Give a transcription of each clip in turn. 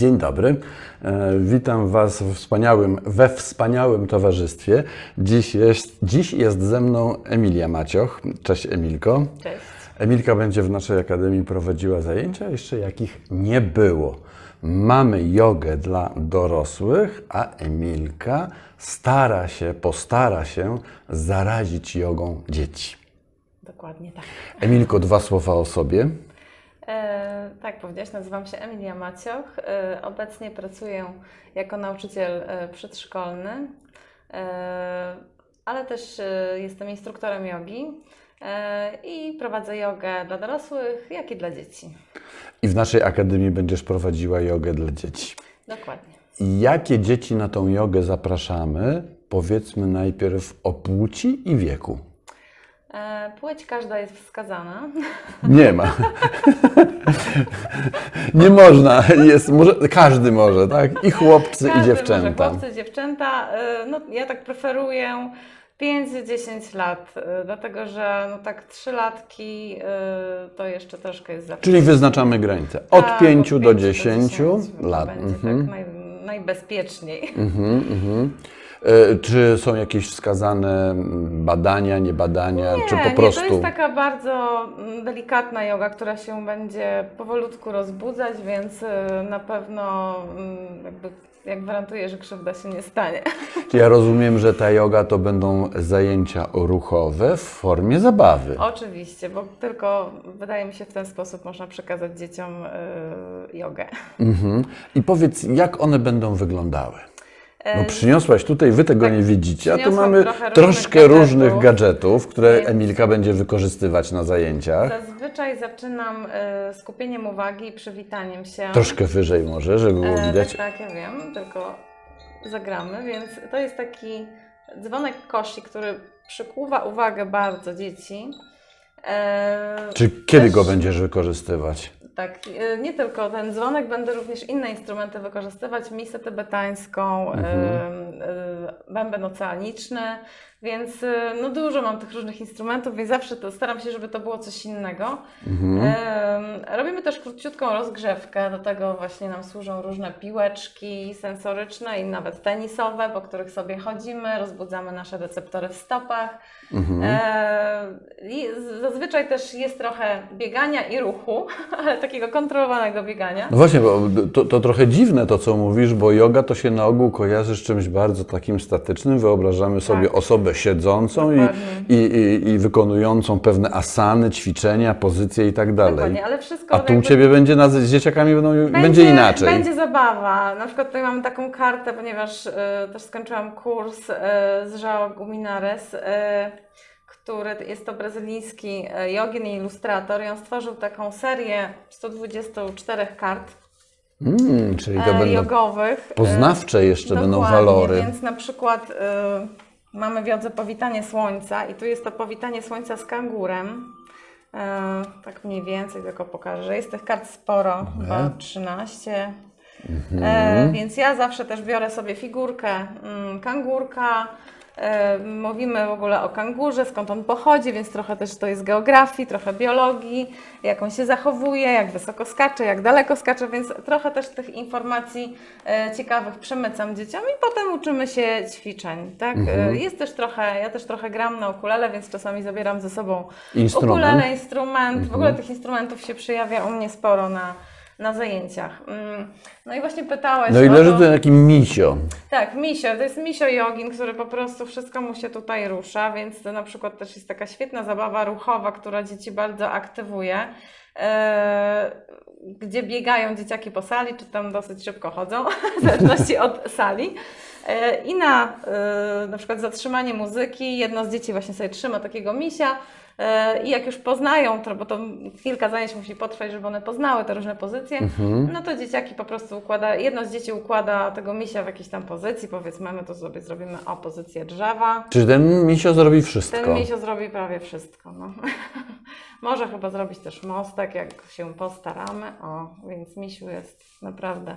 Dzień dobry. E, Witam Was w wspaniałym, we wspaniałym towarzystwie. Dziś jest, dziś jest ze mną Emilia Macioch. Cześć Emilko. Cześć. Emilka będzie w naszej akademii prowadziła zajęcia, jeszcze jakich nie było. Mamy jogę dla dorosłych, a Emilka stara się, postara się zarazić jogą dzieci. Dokładnie tak. Emilko, dwa słowa o sobie. E, tak, powiedziałaś, nazywam się Emilia Macioch. E, obecnie pracuję jako nauczyciel e, przedszkolny, e, ale też jestem instruktorem jogi i prowadzę jogę dla dorosłych, jak i dla dzieci. I w naszej akademii będziesz prowadziła jogę dla dzieci. Dokładnie. Jakie dzieci na tą jogę zapraszamy? Powiedzmy najpierw o płci i wieku. E, płeć każda jest wskazana. Nie ma. Nie można. Jest, może, każdy może, tak? I chłopcy, Każdy i dziewczęta. Może, chłopcy, dziewczęta. E, No, ja tak preferuję 5-10 lat, e, dlatego że no tak trzylatki e, to jeszcze troszkę jest za Czyli wyznaczamy granicę. Od Tak, 5 od do pięciu 10 10 lat. Będzie Mhm. tak naj, najbezpieczniej. Mhm, mhm. E, Czy są jakieś wskazane mm, badania, nie badania, czy po nie, prostu. Nie, to jest taka bardzo mm, delikatna yoga, która się będzie powolutku rozbudzać, więc y, na pewno mm, jakby, jak gwarantuję, że krzywda się nie stanie. Ja rozumiem, że ta yoga to będą zajęcia ruchowe w formie zabawy. Oczywiście, bo tylko wydaje mi się w ten sposób można przekazać dzieciom y, jogę. Mhm. I powiedz, jak one będą wyglądały? No E, przyniosłaś tutaj, wy tego tak, nie widzicie, a tu mamy trochę różnych troszkę gadżetów. różnych gadżetów, które Emilka będzie wykorzystywać na zajęciach. Zazwyczaj zaczynam y, skupieniem uwagi i przywitaniem się. Troszkę wyżej może, żeby było E, widać. Tak, tak, ja wiem, tylko zagramy, więc to jest taki dzwonek koshi, który przykuwa uwagę bardzo dzieci. E, Czy kiedy też- go będziesz wykorzystywać? Tak, e, nie tylko ten dzwonek, będę również inne instrumenty wykorzystywać, misę tybetańską, Mhm. E, bęben oceaniczny, więc e, no dużo mam tych różnych instrumentów, więc zawsze to, staram się, żeby to było coś innego. Mhm. Robimy też króciutką rozgrzewkę, do tego właśnie nam służą różne piłeczki sensoryczne i nawet tenisowe, po których sobie chodzimy, rozbudzamy nasze receptory w stopach. Mhm. E, zazwyczaj też jest trochę biegania i ruchu, ale takiego kontrolowanego biegania. No właśnie, bo to, to trochę dziwne to, co mówisz, bo yoga to się na ogół kojarzy z czymś bardzo takim statycznym. Wyobrażamy sobie Tak. osobę siedzącą i, i, i, i wykonującą pewne asany, ćwiczenia, pozycje i tak dalej. Dokładnie, ale wszystko A tu u Ciebie będzie na, z dzieciakami będą, będzie, inaczej. Będzie zabawa. Na przykład tutaj mamy taką kartę, ponieważ e, też skończyłam kurs e, z João Guminares, e, który jest to brazylijski e, jogin i ilustrator i on stworzył taką serię 124 kart Mm, czyli to e, będą jogowych. E, poznawcze jeszcze będą walory. Więc na przykład y, mamy wiodze powitanie słońca i tu jest to powitanie słońca z kangurem. E, tak mniej więcej tylko pokażę. Jest tych kart sporo, chyba 13. Mhm. E, więc ja zawsze też biorę sobie figurkę mm, kangurka. E, mówimy w ogóle o kangurze, skąd on pochodzi, więc trochę też to jest geografii, trochę biologii, jak on się zachowuje, jak wysoko skacze, jak daleko skacze, więc trochę też tych informacji e, ciekawych przemycam dzieciom i potem uczymy się ćwiczeń. Tak? E, jest też trochę, ja też trochę gram na ukulele, więc czasami zabieram ze sobą Instrument. ukulele, instrument. W ogóle tych instrumentów się przejawia u mnie sporo na, na zajęciach. Mm, No i właśnie pytałeś No i leży to- tu taki misio. Tak, misio. To jest misio jogin, który po prostu wszystko mu się tutaj rusza, więc to na przykład też jest taka świetna zabawa ruchowa, która dzieci bardzo aktywuje. e, gdzie biegają dzieciaki po sali, czy tam dosyć szybko chodzą, w zależności od sali. E, I na e, na przykład zatrzymanie muzyki, jedno z dzieci właśnie sobie trzyma takiego misia i jak już poznają, to, bo to kilka zajęć musi potrwać, żeby one poznały te różne pozycje, no to dzieciaki po prostu układa, jedno z dzieci układa tego misia w jakiejś tam pozycji, powiedzmy, my to sobie zrobimy o pozycję drzewa. Czy ten misio zrobi wszystko? Ten misio zrobi prawie wszystko. No. Może chyba zrobić też mostek, jak się postaramy. O, więc misiu jest naprawdę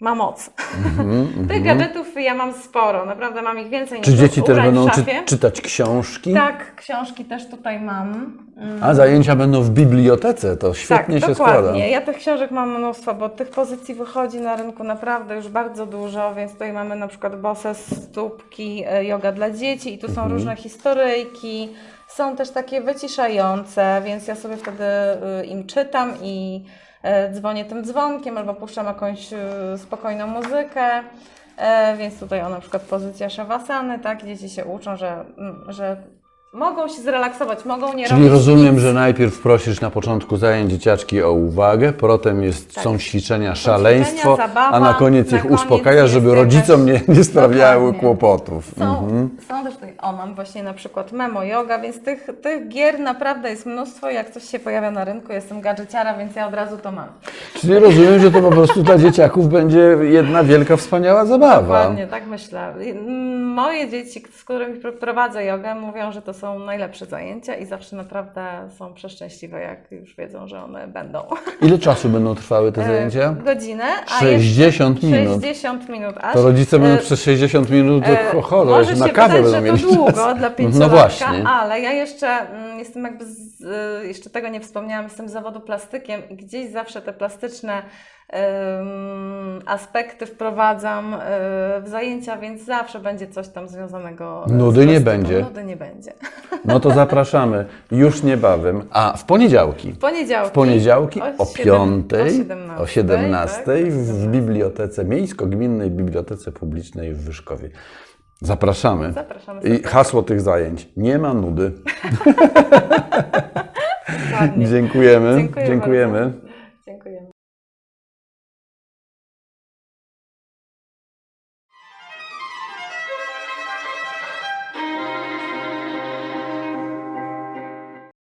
ma moc. Mhm, Tych gadżetów ja mam sporo, naprawdę mam ich więcej Czy niż dzieci też będą czy, czytać książki? Tak, książki też tutaj mam. Mm, A zajęcia będą w bibliotece, to świetnie tak, się dokładnie. składa. Ja tych książek mam mnóstwo, bo tych pozycji wychodzi na rynku naprawdę już bardzo dużo, więc tutaj mamy na przykład bose stópki, e, yoga dla dzieci i tu Mhm. są różne historyjki. Są też takie wyciszające, więc ja sobie wtedy y, im czytam i e, dzwonię tym dzwonkiem albo puszczam jakąś y, spokojną muzykę. E, Więc tutaj o na przykład pozycja szawasany, tak? Dzieci się uczą, że, mm, że mogą się zrelaksować, mogą nie Czyli robić rozumiem, nic. że najpierw prosisz na początku zajęć dzieciaczki o uwagę, potem jest, Tak. są ćwiczenia, szaleństwo, zabawa, a na koniec na ich koniec uspokajasz, jest żeby rodzicom nie, nie sprawiały Dokładnie. kłopotów. Są, Mhm. są też tutaj, o mam właśnie na przykład memo yoga, więc tych, tych gier naprawdę jest mnóstwo. Jak coś się pojawia na rynku, jestem gadżeciara, więc ja od razu to mam. Czyli rozumiem, że to po prostu dla dzieciaków będzie jedna wielka, wspaniała zabawa. Dokładnie, tak myślę. Mm, Moje dzieci, z którymi pr- prowadzę jogę, mówią, że to są najlepsze zajęcia i zawsze naprawdę są przeszczęśliwe, jak już wiedzą, że one będą. Ile czasu będą trwały te zajęcia? E, Godzinę. a 60 jeszcze minut. 60 minut aż. To rodzice będą E, przez 60 minut E, do choro, Może na się kawę wydać, będą że mieli to długo czas. dla No pięciolatka, właśnie. ale ja jeszcze mm, jestem jakby, z, y, jeszcze tego nie wspomniałam, jestem z zawodu plastykiem i gdzieś zawsze te plastyczne aspekty wprowadzam y, w zajęcia, więc zawsze będzie coś tam związanego z Nudy nie plastyką. będzie. Nudy nie będzie. No to zapraszamy już niebawem. A w poniedziałki. W poniedziałki. W poniedziałki o, siedem- 5, o 17, o 17 tak, w bibliotece, miejsko-gminnej bibliotece publicznej w Wyszkowie. Zapraszamy. Zapraszamy I hasło tych zajęć. Nie ma nudy. Dziękujemy. Dziękuję Dziękujemy. bardzo.